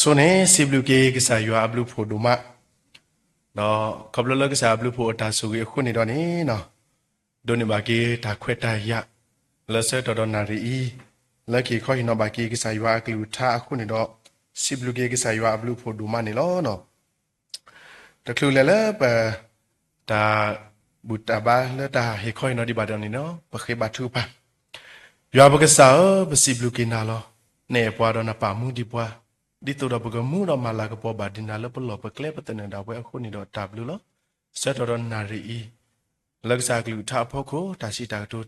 ဆိုနေစီဘလူကေကစားရွာဘလူဖို့ဒူမနော်ကဘလလကစားဘလူဖို့တာဆူကြီးခုနေတော့နေနော်ဒိုနေဘာကေတာခွဲတာရလက်ဆက်တော်တော်နာရီလက်ကေခေါ်ရင်တော့ဘာကေကစားရွာကလူထားခုနေတော့စီဘလူကေကစားရွာဘလူဖို့ဒူမနေလောနော်တကလူလည်းလည်းပတာဘူတာဘာလက်တာဟေခေါ်ရင်တော့ဒီဘာတော်နေနော်ပခေဘာထူပါရွာဘကစားပစီဘလူကေနာလောနေပွားတော့နပါမှုဒီပွား di to da buga mu da mala ka po ba din na lo po lo pa kle pa tene da we khu ni do w lo set do na ri i lag sa klu tha pho ko ta si ta to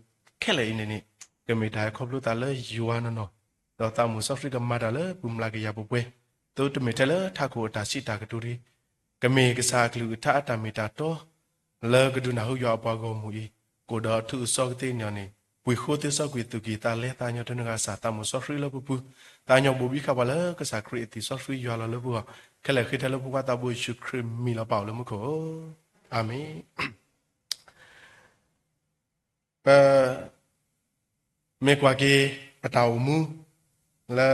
khe le ni ni ke me da kho lu ta le yu wa no no do ta mu so fri ka ma da le bu mla ka ya bu pwe to to me te le tha ko ta si ta ka to ri ke me ka sa klu tha ta me ta to le ka du na hu yo pa go mu i ko da thu so ka te nya ni ဝီခိုတေဆောက်ကွေတူကီတာလဲတာညတနကစာတမဆော့ဖရီလပပူတာညဘူဘီခပါလကစာခရီတီဆော့ဖရီရွာလလဘူခက်လက်ခိတလဘူကတာဘူရှုခရမီလပေါလမခိုအာမင်ပမေကွာကေပတောင်မူလာ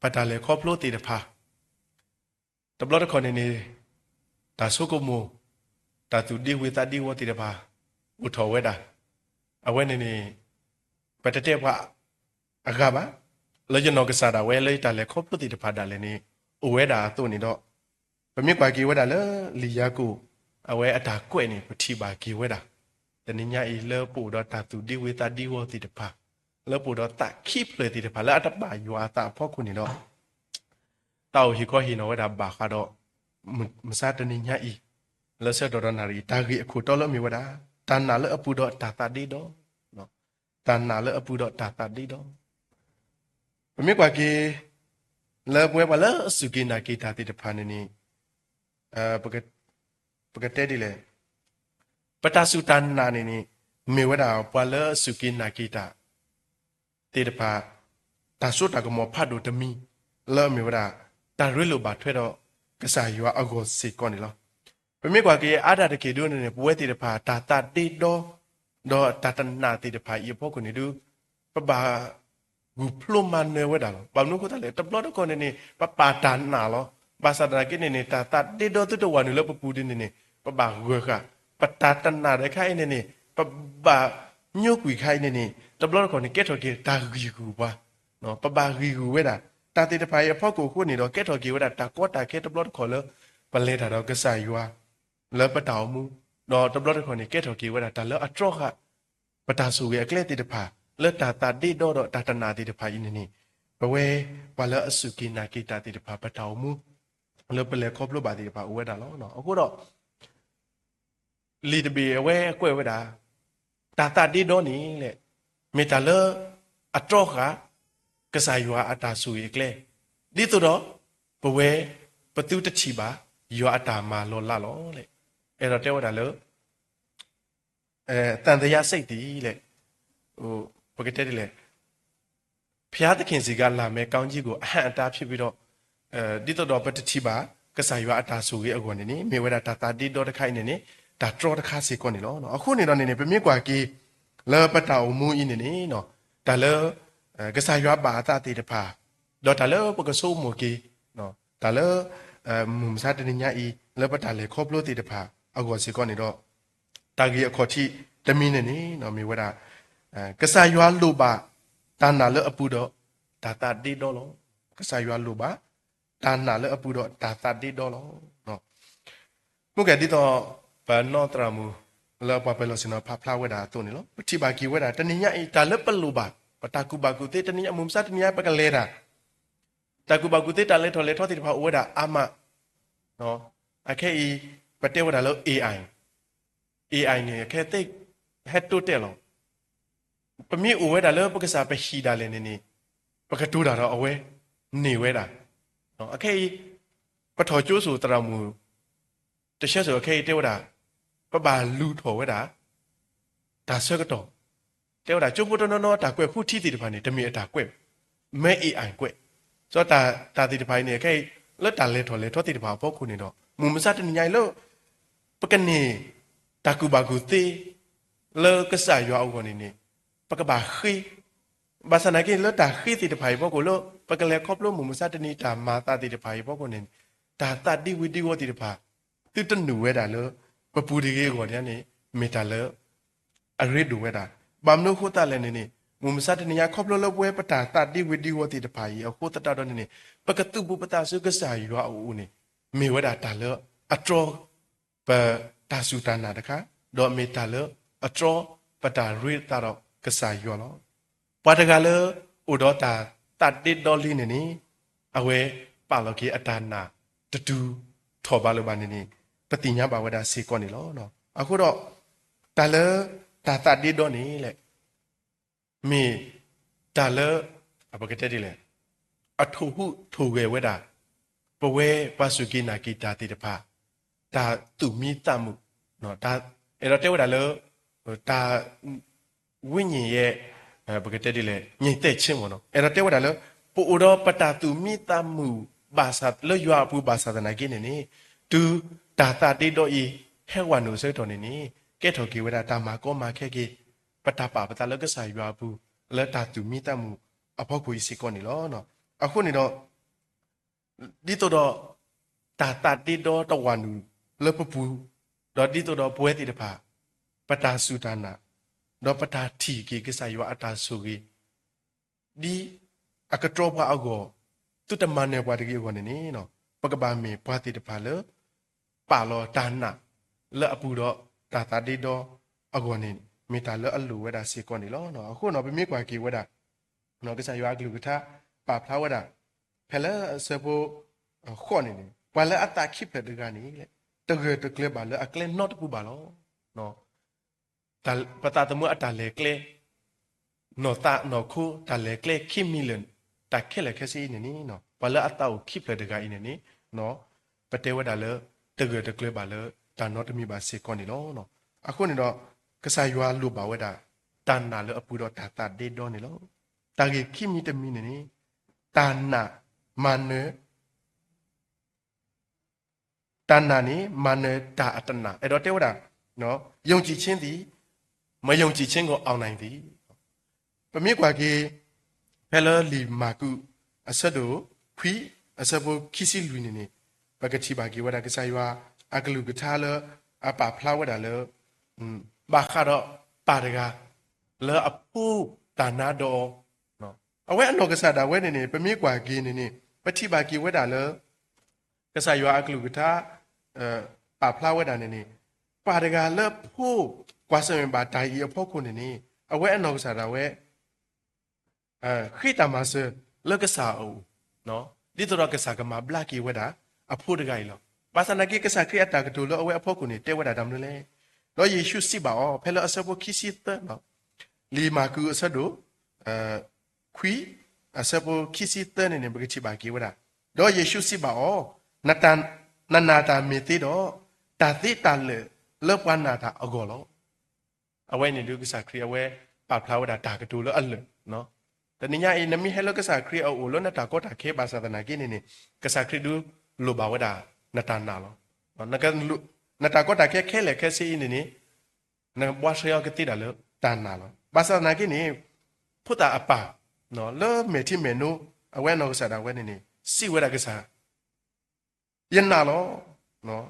ပတလေခေါပလိုတီတဖာတဘလတ်ခေါနေနေတာဆုကမူတာသူဒီဝေတာဒီဝတီတဖာဥထောဝဲတာအဝဲနေနေ ပတတဲ့ဘအကပါလေကျွန်တော်ကစားတာဝဲလေတာလေခေါပတိတဖာတာလေနေအဝဲတာတို့နေတော့ပမြစ်ကွာကေဝဲတာလေလီယာကိုအဝဲအတာကွဲ့နေပတိပါကေဝဲတာတနညာဤလေပူတော့တာသူဒီဝေတာဒီဝတိတဖာလေပူတော့တာခိပလေတိတဖာလေအတပါယွာတာဖောက်ခုနေတော့တောက်ဟီခေါဟီနော်ဝဲတာဘာခါတော့မစားတနညာဤလေဆက်တော်နာရီတာကြီးအခုတော့လို့မြဝဲတာတန်နာလေအပူတော့တာတာဒီတော့နော် တန်နာလေအပူတော့တာတာဒီတော့ဘမေကွာကေလေပွဲပါလားစုကိနာကေတာတိတဖာနေနေအဲပကပကတဲ့ဒီလေပတာစုတန်နာနေနေမေဝဒါပွာလားစုကိနာကေတာတေတဖာတာဆုတာကမောဖတ်တို့တမီလဲမေဝဒါတာရွေလိုပါထွဲတော့ကစားရွာအကောစေကောနေလောပမေကွာကေအာဒတကေဒုနေနေပွဲတေတဖာတာတာတေတော့ တော့တာတနာတေတဖာယေဖို့ကိုနေဒုပဘာဂူဖလိုမန်နေဝဲတာလောဘာနုကိုတလေတဘလတော့ကိုနေနေပပါတာနာလောဘာသာဒနာကေနေနေတာတာတေတော့တူတော့ဝနုလပပူဒီနေနေပဘာဂွခပတာတနာတဲ့ခိုင်နေနေပဘာညုတ်ကွေခိုင်နေနေတဘလတော့ကိုနေကက်တော်ကေတာဂီကူပါနော်ပဘာဂီကူဝဲတာတာတေတဖာယေဖို့ကိုခုနေတော့ကက်တော်ကေဝဲတာတာကောတာကေတဘလတော့ခေါ်လောပလဲတာတော့ကဆာယူဝါလပတောင်မူ တော့တဘလတ်ခွန်နေကဲတော်ကေဝတာတလအ troch ပတာဆူရဲ့အကလက်တိတဖာလက်တာတာတိတော့တော့တာတနာတိတဖာဤနေနေဘဝဲဘလအစုကိနာကိတာတိတဖာပတောင်မူလပလေခေါပလပါတိတဖာဝဲတာလောနော်အခုတော့လီတဘီဝဲအကွဲဝဲတာတာတာတိတော့နေလေမေတလအ troch ကစားရွာအတာဆူရဲ့ကလဲဒီတော့ဘဝဲပတုတချီပါရွာအတာမာလောလာလောလေ အဲ့တော့တဲဝတာလို့အဲတန်တရားစိတ်တည်လေဟိုပကတဲ့တယ်လေဖျားသခင်စီကလာမဲ့ကောင်းကြီးကိုအဟံအတားဖြစ်ပြီးတော့အဲဒီတော့တော့ပတတိပါကစားရွာအတာဆိုကြီးအကွန်နေနေမေဝဒတာတာတိတော့တခိုင်နေနေဒါတော့တခါစီကွန်နေလောနော်အခုနေတော့နေနေပြမြင့်กว่าကြီးလောပတာအမူအင်းနေနေနော်ဒါလောကစားရွာပါတာတိတဖာတော့ဒါလောပကဆိုးမကြီးနော်ဒါလောအဲမုံစားတနေညာဤလောပတာလေခေါပလို့တိတဖာ အကောစီကောနေတော့တာကြီးအခေါ်တိတမင်းနေနေနော်မေဝဒအဲကဆာရွာလို့ပါတာနာလအပူတော့ဒါတာတိတော့လောကဆာရွာလို့ပါတာနာလအပူတော့ဒါတာတိတော့လောနော်မှုကဲဒီတော့ဘာနောတရမူလောပပလောစနဖဖလာဝဲတာတုန်နေလောပတိပါကီဝဲတာတနညာဤတာလပလူပါပတာကူပါကူတေတနညာမုံစားတနညာပကလဲတာတကူပါကူတေတာလဲထော်လဲထော်တိတဖာဝဲတာအာမနော်အခဲဤ ပတေဝဒါလို့ AI AI နေခဲတိတ်ဟက်တိုတက်လောပမိအဝဲဒါလို့ပက္ကစားပဟီဒါလည်းနေနေပကတူတာတော့အဝဲနေဝဲတာနော်အခဲပထောကျိုးဆိုတရမူတချက်ဆိုအခဲတေဝဒါပပလူထော်ဝဲတာဒါဆွဲကတော့တေဝဒါကျုပ်ဘုဒ္ဓနောဒါကွဲ့ဖုထီတီတဖာနေတမီအတာကွဲ့မဲ AI ကွဲ့ဆိုတော့ဒါဒါတီတဖာနေအခဲလွတ်တာလဲထော်လဲထော်တီတဖာပေါ့ခုနေတော့မူမစတညိုင်လို့ ပကနေတကူဘာကူတေလောကဆာယောအောကနေနေပကဘာခိဘာစနာကေလောတာခိတိတဖိုင်ဘောကိုလောပကလေခေါပလို့မမစတနီတာမာတာတိတဖာရေပေါ့ကိုနေဒါတတိဝိတိဝတိတဖာသူတနူဝဲတာလို့ပပူဒီကေကိုတည်းနေမေတာလို့အရစ်ဒူဝဲတာဘာမလို့ခိုတာလဲနေနေမမစတနီယာခေါပလို့လပွဲပတာတတိဝိတိဝတိတဖာရေအခုတတတော့နေနေပကတုပုပတာစုကစာရီရောအူနေမေဝဲတာတာလို့အတော် ပတာစုတနာတခါတော့မေတာလို့အတော်ပတာရိတာတော့ကစာရောလောပွားတကလည်းဥဒေါ်တာတတိဒေါ်လီနေနေအဝဲပါလော်ကီအတာနာတတူထော်ပါလို့ပါနေနေပတိညာပါဝဒစေကောနေလောနော်အခုတော့တလတာတတိဒေါ်နေလေမေတလအပကတဲ့ဒီလေအထုဟုထိုဝဲဝဲတာပဝဲပစုကိနာကိတာတိတဖာ ဒါသူမိတမှုနော်ဒါအဲ့တော့တဲဝဲတာလို့ဒါဝိညာဉ်ရဲ့အဲပကတဲ့ဒီလေညိတ်တဲ့ချင်းပေါ့နော်အဲ့တော့တဲဝဲတာလို့ပို့တော့ပတာသူမိတမှုဘာသာလရွာပူဘာသာတနာကိနေနေသူဒါတာတိတော့ဤဟဲဝနုစေတော်နေနေကဲထော်ကေဝဲတာတာမာကောမာခဲကေပတာပါပတာလကဆာရွာဘူးလက်တာသူမိတမှုအဖောက်ကိုစီကောနေလောနော်အခုနေတော့ဒီတော့တော့တာတာတိတော့တဝနု လပပူတော့ဒီတော့တော့ပွဲတိတဖာပတာစုတနာတော့ပတာထီကေကဆာရွာအတာဆုကေဒီအကတော်ဘအောက်ကိုတုတမနေဘွားတကြီးကိုနေနေနော်ပကဘာမေဘွားတိတဖာလေပါလောတာနာလဲအပူတော့တာတာတိတော့အကောနေမေတာလဲအလူဝဲတာစေကောနေလောနော်အခုနော်ပြမေကွာကေဝဲတာနော်ကဆာရွာကလူကထားပါဖလာဝဲတာဖဲလဲဆပိုခေါနေနေဘွာလဲအတာခိဖက်တကနေလေ တကယ်တကယ်ပါလဲအကလဲ not ပူပါလောနော်တပတာတမအတာလေကလေနော်တာနော်ခုတလေကလေခိမီလန်တခဲလေခစီနေနီနော်ဘလဲအတာကိုခိဖက်တကနေနေနော်ပတဲဝဲတာလဲတကယ်တကယ်ပါလဲတာ not တမီပါစေကောနေလောနော်အခုနေတော့ကဆာရွာလူပါဝဲတာတန်နာလဲအပူတော့တာတာဒေတော့နေလောတာကြီးခိမီတမီနေနီတန်နာမန တဏ္ဏနိမာနတာအတနာအဲ့တော့တဲဝတာနော်ယုံကြည်ခြင်းသည်မယုံကြည်ခြင်းကိုအောင်နိုင်သည်ပမြစ်ကွာကေဖဲလလီမာကုအဆက်တို့ခွီအဆက်ဘခိစီလူနေနေပကတိပါကေဝတာကစားရွာအကလူကထားလအပဖလာဝတာလဘာခါတော့ပါရကလအပူတာနာတော့နော်အဝဲအနော်ကစားတာဝဲနေနေပမြစ်ကွာကေနေနေပတိပါကေဝတာလကစားရွာအကလူကထား အဲပါဖလာဝဲတာနေနေပါရကလဖို့ကွာစံပါတိုင်အဖို့ခုနေနေအဝဲအနော်ကစားတာဝဲအဲခိတမဆလကစားအိုနော်ဒီတော့ကစားကမှာဘလက်ကီဝဲတာအဖို့တကိုင်လောပါစနာကိကစားခရတာကတူလောအဝဲအဖို့ခုနေတဲဝဲတာဒမ်လဲတော့ယေရှုစီပါအောဖဲလအဆဘခိစီတနော်လီမာကူအဆဒိုအဲခွီအဆဘခိစီတနေနေဘကချိပါကီဝဲတာတော့ယေရှုစီပါအောနတန် နနာတာမေတိတော့တာတိတလေလောပနာတာအကောလောအဝဲနေလူကစားခရီအဝဲပါဖလာဝတာတာကတူလောအလနော်တနညာအနမီဟဲလောကစားခရီအိုလောနတာကောတာခေပါသဒနာကိနေနေကစားခရီဒူလိုပါဝတာနတာနာလောနကလူနတာကောတာခေခဲလေခဲစီနေနေနဘွားရှောကတိတာလောတာနာလောပါသဒနာကိနေဖုတာအပါနော်လောမေတိမေနုအဝဲနောကစားတာဝဲနေနေစီဝဲတာကစား ယနာလောနော်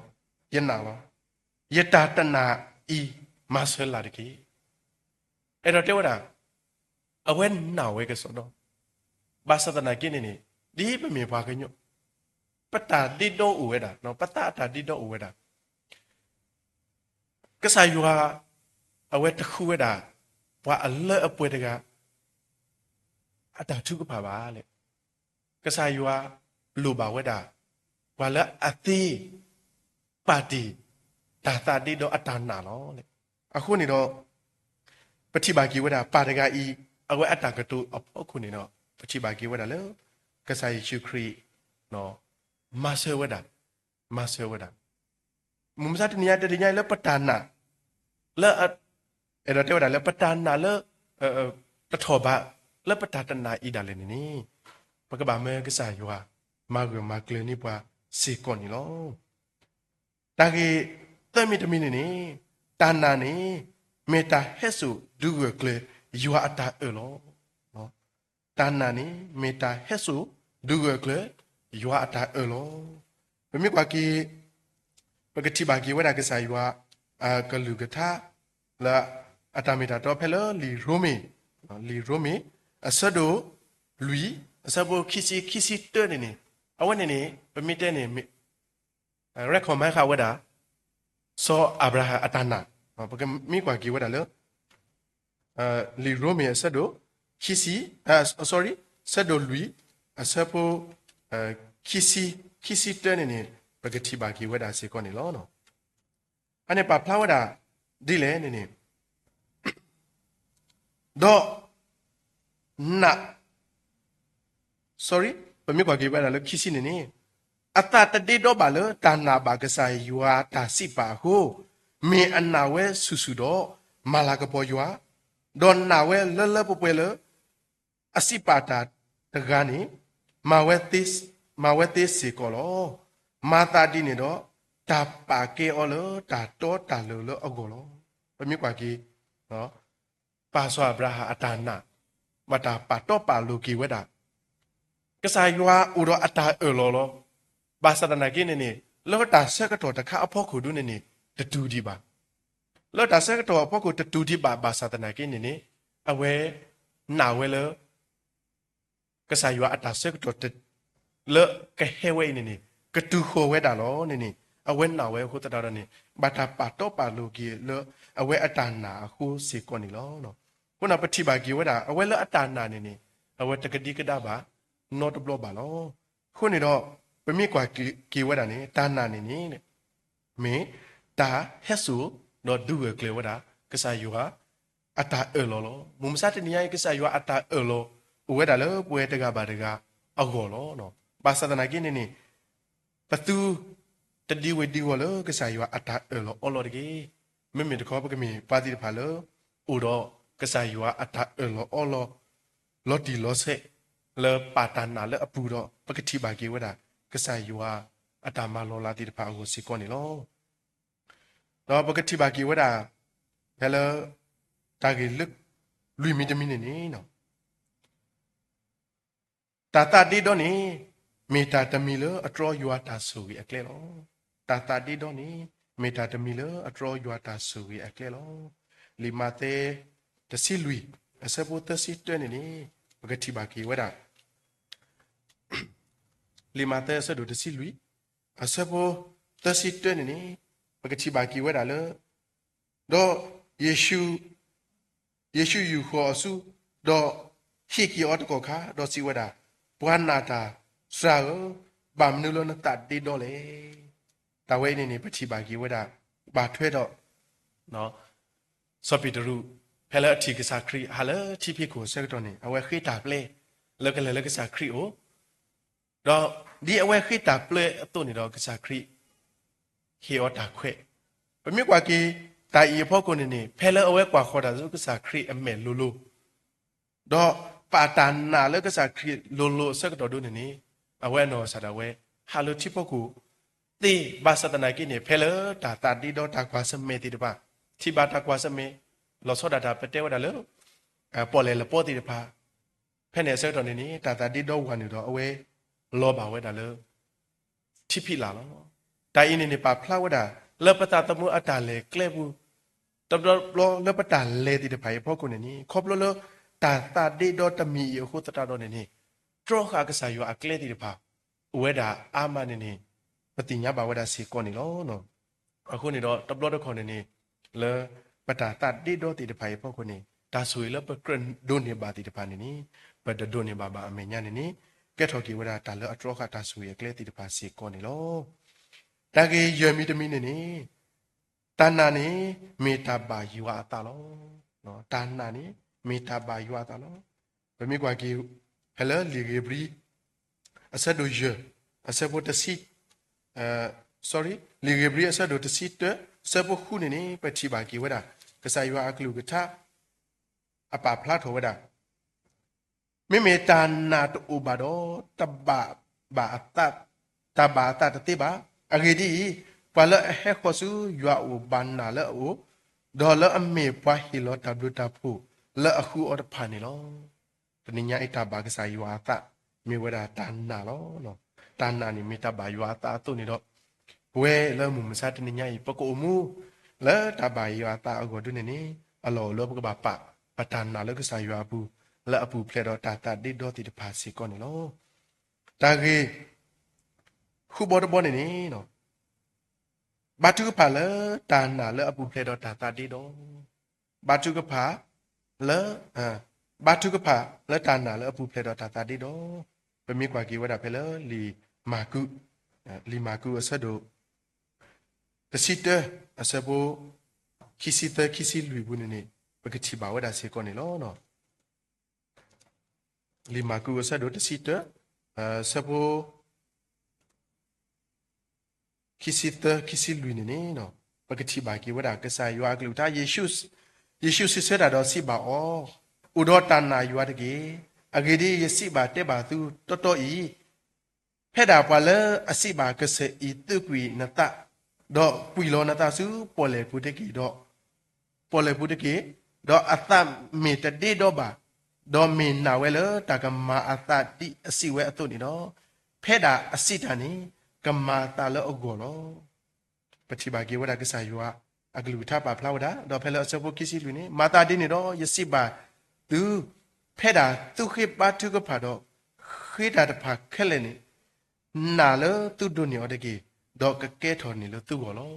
ယနာလောယတာတနာဤမဆလာတကေအဲ့တော့တဲဝတာအဝဲနာဝဲကစောတော့ဘာသဒနာကိနေနေဒီပမေဘာကညွပတ္တာတိတောဥဝဲတာနော်ပတ္တာတာတိတောဥဝဲတာကဆာယူဟာအဝဲတခုဝဲတာဘာအလဲအပွဲတကအတာထုကပါပါလေကဆာယူဟာလူပါ ဝဲတာဝါလအတိပါတိတာတာတိတော့အတာနာလောလေအခုနေတော့ပฏิဘာကိဝဒပါတကဤအဝဲအတာကတုအခုနေတော့ပฏิဘာကိဝဒလေကဆာယရှုခရီနော်မဆေဝဒမဆေဝဒမုံစားတニヤတညိုင်လပတနာလဲအဲ့တော့တဲ့ဝဒလဲပတနာလဲတထောဘလဲပတတနာဤဒါလည်းနေပကဘာမဲကဆာယောမာဂမကလနီပွား စေကောနီလောတာကေတမီတမီနေနေတာနာနေမေတာဟက်ဆူဒူဝကလေယူအတာအလောနော်တတာနာနီမေတာဟက်ဆူဒူဂကလယွာအတာအလောဘမိကွာကီပကတိဘာကီဝဒါကစားယွာအာကလူကထာလာအတာမီတာတော့ဖဲလလီရိုမီလီရိုမီအဆဒိုလူအဆဘခီစီခီစီတဲနေနေ အဝနေနေပမိတဲနေရက်ခွန်မခါဝဒါဆောအဗရာဟာအတနာပကမိကွာကီဝဒါလောအာလီရိုမီအဆဒိုခီစီအာ sorry ဆဒိုလူအဆပိုခီစီခီစီတဲနေနေပကတိဘာကီဝဒါစေကောနေလောနော်အနေပါဖလာဝဒါဒီလေနေနေတော့နာ sorry ပမေကွာကေပါလားခီစီနေနေအတတတေတော့ပါလတာနာဘာကစားယွာတာစီပါဟုမေအနာဝဲဆူဆူတော့မာလာကပေါ်ယွာဒေါ်နာဝဲလလပပွဲလအစီပါတာတကားနေမာဝဲသစ်မာဝဲသစ်စီကောလောမာတာဒီနေတော့တာပါကေအော်လတာတော့တာလောလောအကောလောပမေကွာကေနော်ပါဆွာဗရာဟာအတာနာဝတာပါတော့ပါလူကီဝဲတာ ကစားရွာဥရောအတာအလောလောဘာသာတနာကိနေနေလောတာဆက်ကတော့တခါအဖို့ခုဒုနေနေတတူဒီပါလောတာဆက်ကတော့အဖို့ခုတတူဒီပါဘာသာတနာကိနေနေအဝဲနာဝဲလောကစားရွာအတာဆက်ကတော့တလောကဟဲဝဲနေနေကတူခိုဝဲတာလောနေနေအဝဲနာဝဲခုတတော်နေဘာတာပါတော့ပါလူကြီးလောအဝဲအတာနာခုစေကောနေလောနော်ခုနပတိပါကြီးဝဲတာအဝဲလောအတာနာနေနေအဝဲတကတိကဒါပါ not block ပါလောခုနေတော့ပမိကွာကီဝဒနေတာနာနေနေတဲ့မင်းတာဟက်ဆူတော့ဒူဝကလေဝဒကစားယူဟာအတာအလောလောမုံမစားတနေရကစားယူဟာအတာအလောဝဲတာလောပွဲတကပါတကအကောလောနော်ဘာသာတနာကိနေနေပသူတဒီဝဒီဝလောကစားယူဟာအတာအလောအလောတကေမမေတခေါ်ပကမီပါတိတဖာလောဥတော့ကစားယူဟာအတာအလောအလောလော်တီလော်ဆက် လေပါတနာလေအပူတော့ပကတိပါကေဝဒကဆာယွာအတာမလောလာတိတဖာကိုစီကောနေလောတော့ပကတိပါကေဝဒဘယ်လတာဂေลึกလူမီတမီနေနေနော်တာတာတိတော့နေမေတာတမီလအတော်ယွာတာဆူအကလဲလောတာတာတိတော့နေမေတာတမီလအတော်ယွာတာဆူအကလဲလောလီမာတေတစီလူအစပုတစီတွနေနေပကတိပါကေဝဒ လီမာတဲဆဒိုတစီလူအစဘောတစီတွနေနေပကတိပါကေဝဒလတော့ယေရှုယေရှုယူခေါ်စုတော့ဟိကီအော့တကောခါတော့စီဝဒဘွာနာတာစရာဘာမနုလနတတိတော့လေတဝဲနေနေပတိပါကေဝဒဘာထွဲတော့နော်စပီတရူဖဲလာအတီကစားခရီဟာလာတီပီကိုဆက်တော့နေအဝဲခိတာပလေလကလေလကစားခရီအို တော့ဒီအဝဲခိတာပလေအတုန်နေတော့ကစားခရီဟီအော်တာခွဲပမြကွာကီတာဤဖို့ကိုနေနေဖဲလာအဝဲကွာခေါ်တာစုကစားခရီအမဲလိုလိုတော့ပါတန်နာလကစားခရီလိုလိုဆက်တော့ဒုနေနေအဝဲနော်ဆာတာဝဲဟာလိုတီဖို့ကိုတေဘာစတနာကိနေဖဲလာတာတာတီတော့တာကွာစမဲတီတပါတီဘာတာကွာစမဲလောစောဒတာပတဲဝဒါလောအပေါ်လေလပေါ်တီတပါဖဲနေဆက်တော့နေနေတာတာတီတော့ဝန်နေတော့အဝဲ လောပါဝဲဒါလောထိဖိလာလောတိုင်နေနေပါဖလာဝဒါလပတာတမှုအတာလေကလေဘူးတဘလလပတာလေတီတဖိုင်ဖို့ကိုနေနီခေါပလလတာတာဒီတော့တမီယခုတတာတော့နေနီထရခါကဆာယောအကလေတီတဖာဝဲဒါအာမနေနေပတိညာပါဝဒါစီကောနေလောနော်အခုနေတော့တဘလတော့ခေါ်နေနေလေပတာတာဒီတော့တီတဖိုင်ဖို့ကိုနေတာဆွေလပကရန်ဒိုနေပါတီတဖာနေနီပဒဒိုနေပါပါအမေညာနေနီ ကဲထော်ကီဝဒတာလအထရခတာဆူရကလေတိတပါစီကောနေလောတာကေယမီတမီနေနေတဏ္ဏနေမေတ္တာပါယူအတာလောနော်တဏ္ဏနေမေတ္တာပါယူအတာလောဘမိကွာကီဟဲလလီဂေဘရီအဆက်တို့ယအဆက်ဖို့တစီအဲ sorry လီဂေဘရီအဆက်တို့တစီတဆက်ဖို့ခုနေနေပတိပါကီဝဒကဆာယူအကလူကထအပဖလာထောဝဒါ မေမေတာနာတူဘာတော့တဘဘာတတဘာတတတိဘာအဂေဒီပလဟေခောဆူယွာဥဘန်နာလအိုဒေါ်လာအမေပွားဟီလောတဘလူတာဖူလအခုအော်ဖာနေလောပနိညာဣတဘာကစားယောတာမြေဝဒတာနာလောနော်တာနာနိမိတဘာယောတာတုန်နေတော့ဝဲလဲမှုမစားတနိညာဤပကိုမှုလဲတဘာယောတာအကိုဒုနေနေအလောလောပကဘာပပတနာလကစားယောဘူး လဲအပူဖလက်တော့တာတာတိတော့တိတဖာစီကောနေလောတာကြီးခုဘောတဘောနေနေနော်ဘာတုကဖာလဲတာနာလဲအပူဖလက်တော့တာတာတိတော့ဘာတုကဖာလဲအာဘာတုကဖာလဲတာနာလဲအပူဖလက်တော့တာတာတိတော့ပမိကွာကီဝဒဖဲလဲလီမာကုလီမာကုအဆက်တို့တစီတအစဘောခီစီတခီစီလူဘူးနေနေပကတိဘာဝဒစေကောနေလောနော် လီမာကုအဆက်တို့တစီတအစဘောခီစီတခီစီလူနေနေနော်ပကတိဘာကီဝဒကဆာယောအကလူတာယေရှုယေရှုစစ်ဆွဲတာတော့စိပါဩဥဒောတနာယောတကေအဂေဒီယစိပါတက်ပါသူတော်တော်ဤဖဲ့တာပွာလအစိပါကစေဤတုကွီနတတော့ပွီလောနတစု ပေါ်လေပုတကေတော့ပေါ်လေပုတကေတော့အသမေတတေတော့ပါတော့မင်နာဝဲလတကမာအသတိအစိဝဲအတုနေတော့ဖဲ့တာအစိတန်နေကမာတာလောအကောလောပတိပါကေဝဒကဆာယောအကလူထပါဖလာဝဒတော့ဖဲလောအစပုကိစီလူနေမာတာတိနေတော့ယစိပါသူဖဲ့တာသူခိပါတုကဖာတော့ခိတာတဖာခက်လဲနေနာလသူဒုညောတကေတော့ကကဲထော်နေလို့သူ့ဘောလော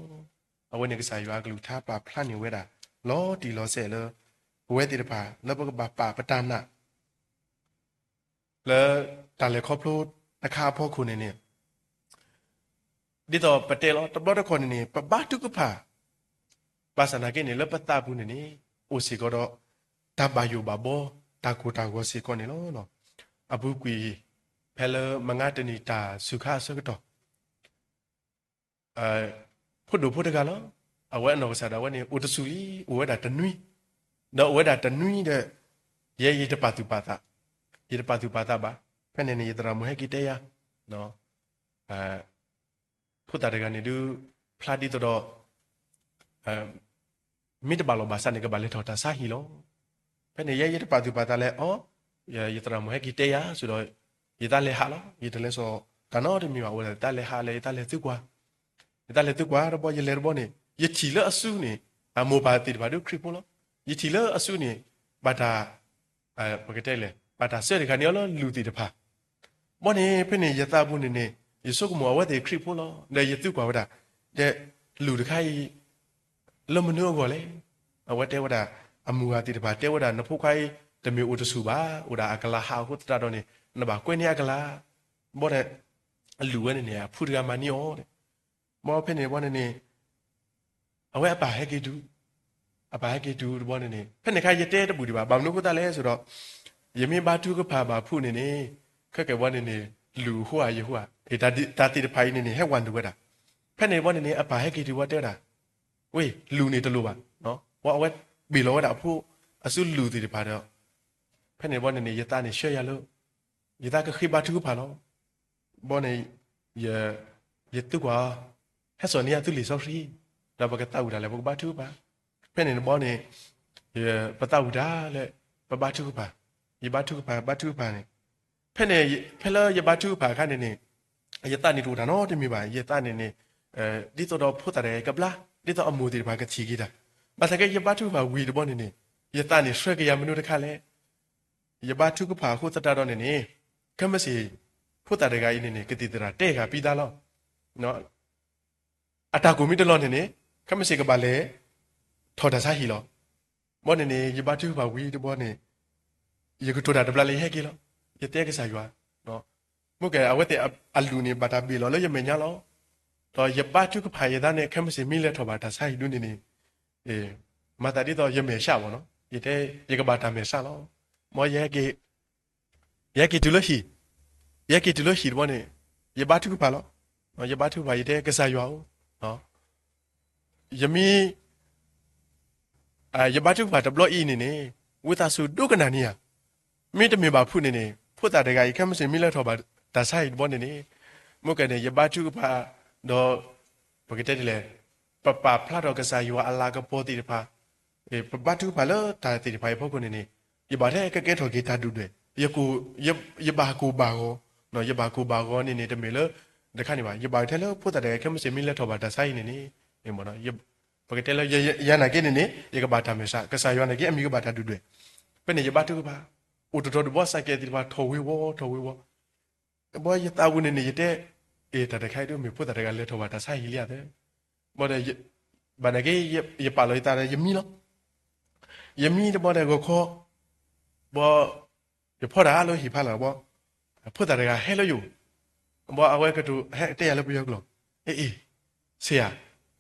အဝနေကစားရွာကလူထားပါဖလနေဝဲတာလောတီလောဆဲလော ဝဲတီတဖာလဘကပါပါပတနာလဲတလေခေါပလို့တခါဖို့ခုနေနေဒီတော့ပတဲလောတဘတ်ခေါနေနေပပတုကဖာပါစနာကေနေလပတဘူးနေနေအိုစီကတော့တဘယုဘဘောတာကိုတာကိုစီကောနေလောနော်အဘူးကွီဖဲလမငါတနီတာစုခဆုကတော့အဲဖုဒ္ဓဖုဒ္ဓကလောအဝဲနော်ဆာဒဝဲနေဥတဆူဤဝဲတာတ နွီတော့ဝဲတာတနွီတဲ့ရေရေတပတူပါတာရေတပတူပါတာပါဖဲနေနေတရာမဟဲကီတေယနော်အဲဖုဒ္ဓတကနေဒူဖလာဒီတော့အဲမိတဘလောဘာစနေကဘာလေထောတာစာဟီလောဖဲနေရရတပါသူပါတာလဲအော်ရရတရမဟကီတေးရဆိုတော့ရတလဲဟာလောရတလဲဆိုတနောတမီဝဝလဲတလဲဟာလဲတလဲသူကွာတလဲသူကွာရဘောရလဲရဘောနေရချီလအဆုနေအမောပါတိဘာဒုခရပိုလော ရချီလအဆုနေဘာတာအဲပကတဲ့လဲဘာတာဆဲရခဏယောလူတီတဖာမောနေဖဲနေရတဘူးနေနေယဆုကမောဝတ်တေခရပိုလောလဲရသူကွာဝတာတဲ့လူတခိုင်လမနုကောလေအဝတ်တဲဝတာအမူဟာတိတပါတဲဝဒနဖုခိုင်တမျိုးဥတစုပါဥဒါအကလာဟာဟုတတော်နေနဘာကွင်းရကလာဘောတဲ့အလူဝဲနေနေဖူတကမနီယောတဲ့မောဖနေဘောနေနေအဝဲအပါဟဲကေတူ အပါဟဲကေတူဘောနေနေဖနေခိုင်ရတဲတပူဒီပါဘာမနုကတလဲဆိုတော့ယမင်းဘာတုကဖာပါဖုနေနေခက်ကေဘောနေနေလူဟွာယဟွာအေဒါတာတိတဖိုင်နေနေဟဲဝန်တူဝဲတာဖနေဘောနေနေအပါဟဲကေတူဝတဲတာဝေးလူနေတလို့ပါနော်ဝါအဝဲဘီလောတာဖို့အစုလူတီပါတော့ဖက်နေဘောနေနေယတာနေရှေ့ရလို့ယတာကခိဘတ်တူပါလို့ဘောနေယယတုကွာဟဲ့စောနီယာသူလီဆော့ရှိတော့ဘကတောက်တာလေဘကဘတ်တူပါ ဖက်နေဘောနေယပတောက်တာလေပဘတ်တူပါယဘတ်တူပါဘတ်တူပါနေဖက်နေဖဲလယဘတ်တူပါခနေနေယတာနေတူတာနော်တမီပါယတာနေနေအဲဒီတော့ဖို့တယ်ကပလာဒီတော့အမှုဒီပါကချီကြီးတာဘာတကယ်ယပတ်ထုမှာဝီတဘောနေနေယတနေဆွဲကြရမနုတခါလဲယပတ်ထုကဖာခုတတတော့နေနေကမစီဖုတတကကြီးနေနေကတိတရာတဲ့ကပြီးသားလောနော်အတာကိုမီတလောနေနေကမစီကပါလဲ ထော်တာစားဟီလောမောနေနေယပတ်ထုမှာဝီတဘောနေယကထိုတာတပလာလေးဟဲကီလောယတဲ့ကစားရွာနော်မုကဲအဝတ်တဲ့အလူနေဘာတာဘီလောလောယမညာလောတော့ယပတ်ထုကဖာယဒနဲ့ကမစီမီလဲထော်ပါတာစားဟီနုနေနေအေးမတာဒီတော့ရမေရှာဘောနော်ဒီတဲ့ရေကဘာတာမေရှာလောမောရဲကေရဲကေတူလို့ရှိရဲကေတူလို့ရှိဘောနေရပါထုပါလောနော်ရပါထုပါရတဲ့ကစားရွာဦးနော်ယမီ အာရပါထုပါတဘလော့အီနေနေဝိသဆုဒုကနာနီယာမိတမေပါဖုနေနေဖုတာတကကြီးခမစင်မိလက်ထောပါဒါဆိုင်ဘောနေနေမုကနေရပါထုပါတော့ဘဂတဲ့လေပပဖလာတော့ကစားယူအလာကပေါ်တီတဖာေပပတူဖာလတာတီတဖာဖို့ကနေနေဒီဘာတဲ့ကကဲထော်ကေတာဒူတွေယကူယယဘာကူဘာကိုနော်ယဘာကူဘာကိုနေနေတမေလတခါနေပါယဘာထဲလဖို့တဲ့ကမစမီလက်ထောပါတဆိုင်နေနေနေမနော် ယပကတဲလယယနာကိနေနေယကဘာတမေစာကဆာယောနာကိအမီကဘာတဒုတွေပနေယဘာတုကဘာအိုတိုတိုဘောဆိုင်ကဲဒီဘာထောဝေဝထောဝေဝဘောယတာဝနေနေယတဲ့အေတတခိုင်တို့မေဖို့တဲ့ကလက်ထောပါတဆိုင်ရရတဲ့ဘောတဲ့ဘာနကေ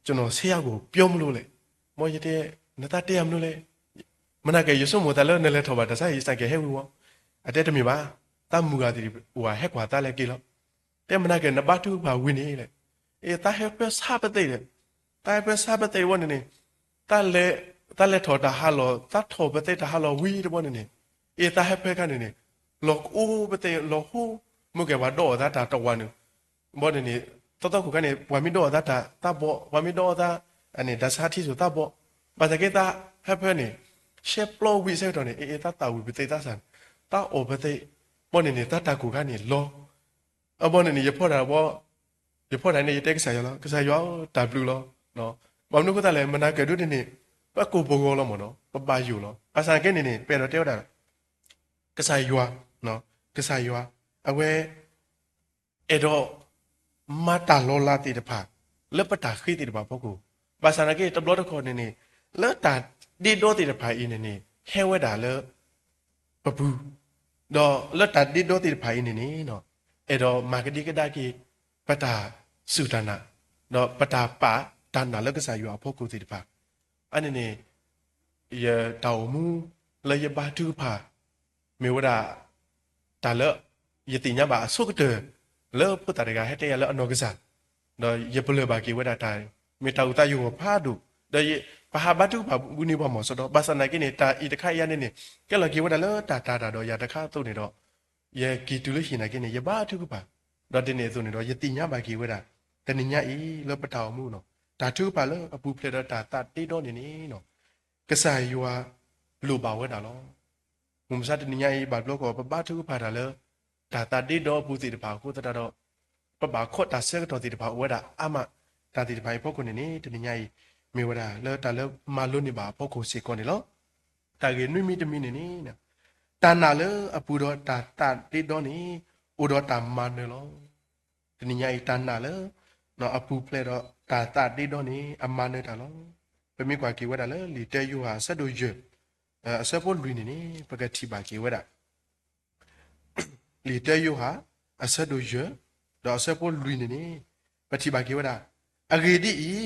ယပါလောတာယမီလောယမီတဲ့ဘောတဲ့ကိုခေါ်ဘောယဖော်တာလို့ဟိဖလာဘောဖို့တဲ့ကဟဲလို့ယူဘောအဝဲကတူဟဲတဲ့ရလို့ပြောကလောအေးအေးဆရာကျွန်တော်ဆရာကိုပြောမလို့လေမောရတဲ့နတတဲ့ရမလို့လေမနကရဆုမတလည်းနဲ့လဲထောပါတဆိုင်ဆိုင်ကဟဲဝဝအတဲ့တမီပါတမူကတိဟိုဟဲကွာတလည်းကေလောတဲ့မနကနဘတူပါဝင်းနေလေအေးတာဟဲပစာပတဲ့လေတာပစာပတဲ့ဝနေနေတာလေတာလေထောတာဟာလောတာထောပတဲ့တာဟာလောဝီတဘောနေနေအေးတာဟဲဖဲကနေနေလောအိုးပတဲ့လောဟိုမကဘာတော့တာတာတော့ဝနဘောနေနေ တော်တော်ခုကနေဝမ်မီတော့တာတာတဘောဝမ်မီတော့တာအနေဒါစာတိဆိုတဘောဘာတကေတာဟဲဖဲနေရှက်ပလောဝီဆဲတော့နေအေးတာတာဝီပတဲ့တာဆန်တာအိုပတဲ့ဘောနေနေတာတာခုကနေလောအဘောနေနေရဖော်တာဘောရဖော်တိုင်းနေတက်ကစားရလားကစားရော W လောနော်ဘာလို့ကတလည်းမနာကဲတို့နေနေပကူဘောကောလောမနော်ပပယူလောအဆန်ကဲနေနေပဲတော့တဲတာကစားရွာနော်ကစားရွာအဝဲအဲ့တော့ မတာလောလာတိတဖာလက်ပတာခိတိတဖာပုဂ္ဂိုလ်ဘာသာနာကေတဘလတ်ခေါ်နေနေလက်တာဒီတော့တိတဖာအင်းနေနေဟဲဝဲတာလဲပပူတော့လက်တာဒီတော့တိတဖာအင်းနေနေနော်အဲ့တော့မာကတိကဒါကေပတာစုဒနာတော့ပတာပါဒါနာလက်ကစားရွာပုဂ္ဂိုလ်တိတဖာအဲ့နေနေရတောင်မူ လေရပါတူဖာမေဝဒဒါလယတိညာပါအဆုကတဲ့လောပုတ္တရကဟဲ့တဲ့လောအနောကစားတော့ယပလဘာကေဝဒတိုင်မေတောက်တယုဖာဒုဒါယပဟာဘတုဘာဘူးနေပါမောဆိုတော့ဘာစနာကိနေတာဤတခါရနေနေကဲလကေဝဒလောတာတာတာတော့ရတခါတုတ်နေတော့ယေကီတူလို့ရှိနေကိနေယဘာတုကပါတော့တင်းနေဆိုနေတော့ယတိညာပါကေဝဒတနိညာဤလောပတောင်မှုနော်ဒါတုပါလောအပူဖလက်တော့တာတတေတော့နေနေနော်ကဆာယွာလူပါဝဲတာလောမုံစားတနိညာဤဘာဘလောကောပပတုကပါတာလော ဒါတာတေတော့ဘူးစီတပါကိုတတတော့ပပခော့တာဆက်တော်စီတပါဝဲတာအမတာတီတပါဖို့ကိုနေနေတနိညာဤမေဝဒလောတာလောမလုံးနေပါဖို့ကိုစီကောနေလောတာကေနွိမိတမိနေနေနော်တန်နာလေအပူတော့တာတာတေတော့နေဥတော့တာမန်နေလောတနိညာဤတန်နာလေနော်အပူဖလက်တော့တာတာတေတော့နေအမန်နေတာလောပမိကွာကေဝဒလေလီတဲယူဟာဆက်တို့ရွအဆက်ဖို့လူနေနေပကတိပါကေဝဒ လီတဲယူဟာအဆက်တို့ရွတော့အဆက်ဖို့လူနေနေပတိပါကေဝဒအဂေဒီဤ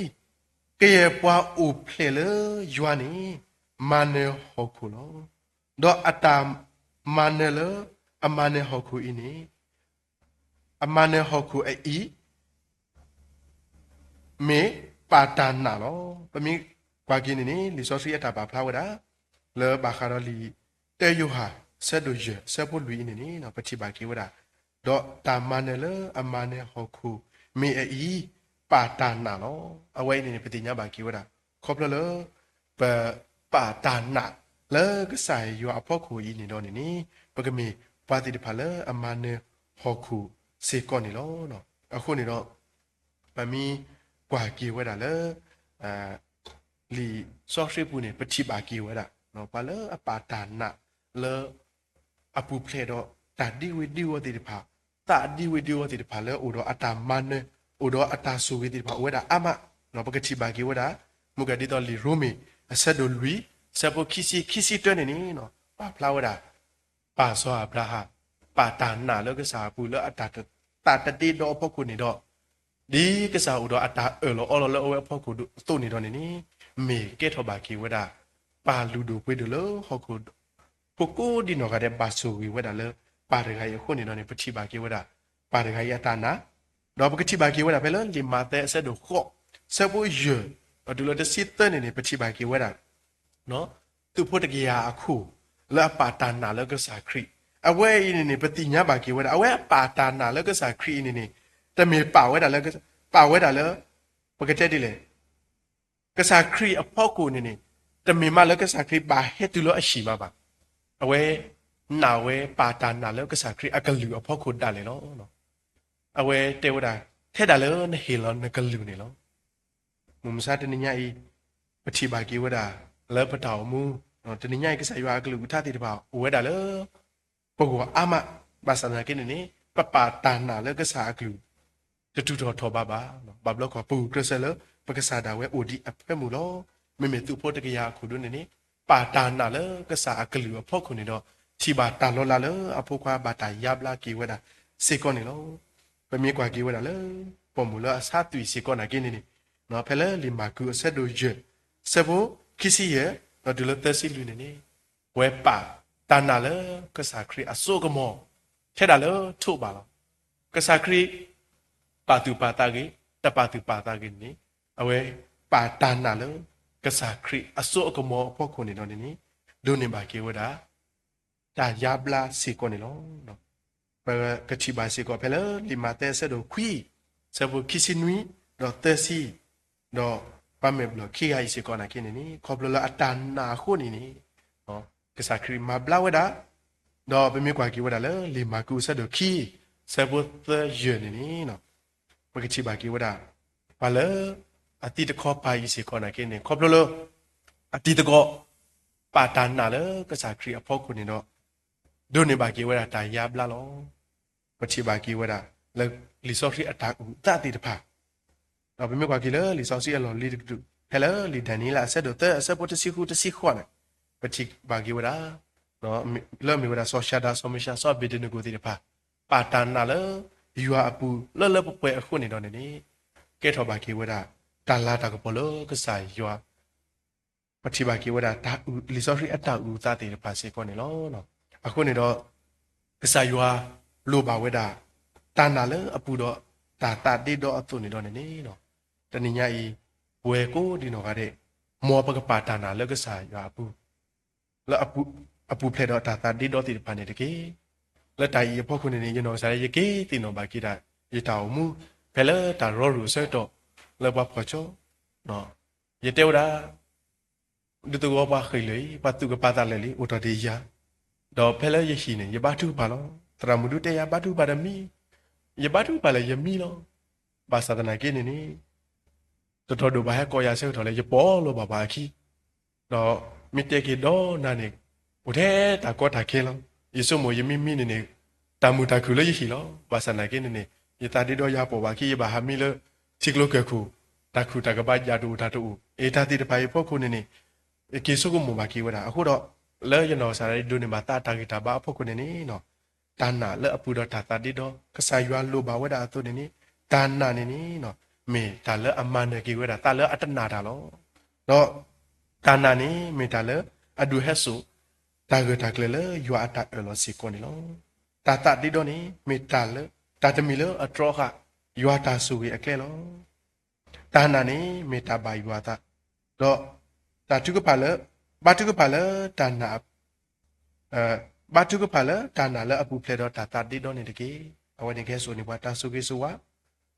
ကေယပွားဥဖလေလယွာနီမန်နေဟောခုလောတော့အတမ်မန်နေလအမန်နေဟောခုဤနေအမန်နေဟောခုအီမေပါတနာလောပမိကွာကင်းနေလီဆိုစီအတာပါဖလာဝဒလေဘာခါရလီတေယုဟာ ဆက်လို့ရဆက်ဖို့လူနေနေနော်ပတိပါကိဝရာတော့တာမနယ်လအမနယ်ဟောခုမေအီပါတာနာလောအဝဲနေနေပတိညာပါကိဝရာခေါပလလပပါတာနာလကဆိုင်ယောအဖို့ခုဤနေတော့နေနေပကမေပါတိတဖလအမနယ်ဟောခုစေကောနေလောနော်အခုနေတော့ပမီကွာကိဝရာလအာလီဆော့ရှိပူနေပတိပါကိဝရာနော်ပါလအပါတာနာလော အပူဖလေတော့တာဒီဝီဒီဝတိတဖာတာဒီဝီဒီဝတိတဖာလေအိုတော့အတာမန်နေအိုတော့အတာဆူဝီတိတဖာဝဲတာအမနော်ပကတိပါกีဝဲတာမုကဒီတော့လီရိုမီအဆက်တို့လူဆက်ဖို့ခီစီခီစီတွဲနေနေနော်ပါဖလာဝဲတာပါဆောအပလာဟာပါတာနာလောကစားပူလောအတာတာတတိတော့ဖို့ခုနေတော့ဒီကစားဦးတော့အတာအလောအလောလောအဖို့ခုတို့နေတော့နေနေမေကဲထောပါကီဝဲတာပါလူတို့ပွေးတို့လောဟောခု ကိုကိုဒီနော်ကတဲ့ပါဆူဝီဝဲတာလေပါရခါရခုနေတော့နေပတိပါကီဝဲတာပါရခါရတာနာတော့ပကတိပါကီဝဲတာဖဲလောဒီမာတဲ့ဆက်တို့ခော့ဆက်ဖို့ရဘဒူလတဲ့စစ်တဲ့နေနေပတိပါကီဝဲတာနော်သူဖို့တကရာအခုလပါတာနာလကစားခရီအဝဲနေနေပတိညာပါကီဝဲတာအဝဲပါတာနာလကစားခရီနေနေတမေပါဝဲတာလကပါဝဲတာလပကတဲ့ဒီလေကစားခရီအဖောက်ကိုနေနေတမေမလကစားခရီပါဟဲတူလို့အရှိမှာပါ အဝဲနာဝဲပါတာနာလောကစားခရီအကလူအဖို့ခုတလေလောနော်အဝဲတေဝဒထဲတာလောနဟေလောနကလူနေလောမုံစားတနိညာဤပတိပါကေဝဒလောပတောမူနော်တနိညာဤကစားရွာကလူထတိတပါဝဲတာလောပုဂ္ဂိုလ်အာမဘာသနာကိနေနေပပတာနာလောကစားကလူတတူတော်ထောပါပါနော်ဘဘလကပူကရဆလပကစားတာဝဲအိုဒီအဖက်မူလောမေမေသူဖို့တကရာခုတို့နေနေ ပါတာနာလောကစားကလူအဖို့ခုနေတော့ချီပါတာလောလာလအဖိုးခွာဘာတာယဘလာကီဝဲတာစေကောနေလောပမေကွာကီဝဲတာလေပေါ်မူလာအစားတူစေကောနာကင်းနေနေနော်ဖဲလေလီမာကူအဆက်တို့ဂျဆဘိုခီစီရဲ့နော်ဒီလိုတက်စီလူနေနေဝဲပါတာနာလေကစားခရီအစိုးကမောထဲတာလေထုတ်ပါလားကစားခရီပါတူပါတာကြီးတပါတူပါတာကြီးနေအဝဲပါတာနာလေ ကစားခရီအစိုးကမောဖို့ခုနေတော့နေနေဒုန်နေပါကီဝဲတာ da yabla se ko ne lo no pa ka chi ba se ko pe le li ma te se do kwi se bo kisi nui do te si do pa me blo ki ai se ko na ki ne ni ko blo la atan na khu ni ni no ka sa kri ma bla wa da do pe me kwa ki wa da le li ma ku se do ki se bo te ye ni ni no pa ka chi ba ki wa da pa le အတိတခောပါဤစေခေါ်နာကင်းနေခေါပလလအတိတကောပါတနာလေကစားခရီအဖို့ခုနေတော့ဒုနေပါကေဝရတာယာဘလာလောပချိပါကေဝရလေလီဆော့စီအတာဥတတိတဖာတော့ဘယ်မြကွာကေလေလီဆော့စီအလောလီတူဟဲလလီဒနီလာဆက်တော့တဲ့အဆက်ပေါ်တစီခုတစီခွာနေပချိပါကေဝရနော်လောမီဝရဆော့ရှာဒါဆော့မရှာဆော့ဘီဒနကိုတိတဖာပါတန်နာလေယူအပူလောလောပွဲအခုနေတော့နေကဲထောပါကေဝရ တာလာတာကပလောကစားယူပချိပါကေဝရတာလီဆော့စီအတာဥတတိတဖာစေကောနေလောနော်အခုနေတော့ကစားရွာလိုပါဝဲတာတန်တာလဲအပူတော့တာတာတိတော့အသွနေတော့နေနေတော့တဏိညာဤဝဲကိုဒီတော့ကတဲ့မောပကပါတန်တာလဲကစားရွာအပူလဲအပူအပူဖလက်တော့တာတာတိတော့တိပန်နေတကေလက်တိုင်ရဖို့ခုနေနေရတော့စားရကေတင်တော့ဘာကိတာရတောင်မူဖဲလဲတာရောရူဆွဲတော့ လဲဘဖော်ချောနော်ရတဲ့ဝဒါဒီတော့ဘာခိလေပတ်သူကပါတာလေလေဥတော်ဒီယာတော့ဖဲလဲရရှိနေယဘတုပါလောတရမုဒုတေယဘတုပါရမီယဘတုပါလေယမီလောဘာသာဒနာကိနေနေတော်တော်တို့ဘာဟကောရဆဲတော်လေယပေါ်လို့ဘာဘာခီတော့မိတေကေတော့နာနေဘုထဲတာကောတာခဲလောယေဆုမိုယမီမီနေနေတာမူတာခုလေရရှိလောဘာသာနာကိနေနေယတာတိတော့ရပေါ်ပါခီယဘာဟာမီလော ချိကလောကခုတခုတကပယာတူတာတူအေတာတိတပိုင်ဖို့ခုနေနေကေဆုကမူဘာကီဝတာအခုတော့လဲရနော်စားရဒုနေမှာတာတာဂီတာဘာဖို့ကနေနေနော်တာနာလဲအပူတော့တာတာတိတော့ကဆာရွာလိုပါဝဲတာအတုနေနေတာနာနေနေနော်မေတာလဲအမန်နေကီဝဲတာတာလဲအတနာတာလောတော့တာနာ နေမေတာလဲအဒူဟက်ဆူတာဂတာကလေလဲရွာတာအလောစီကိုနေလောတာတာတိတော့နေမေတာလဲတာတမီလဲအထရခရွာတာဆူဝေအကဲလောတာနာနေမေတာဘာရွာတာတော့တာတုကပါလဲဘာတုကပါလတာနာအဲဘာတုကပါလတာနာလအပူဖလေတော့တာတာတိတော့နေတကေအဝနေကဲဆိုနေဘွာတာဆုကေဆိုဝါ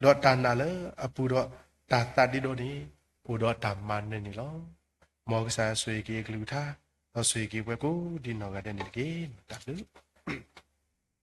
တော့တာနာလအပူတော့တာတာတိတော့နေပူတော့တာမန်နေနေလောမောကဆာဆွေကေကလူသာတော့ဆွေကေဘွဲကိုဒီနော်ကတဲ့နေတကေတာလူ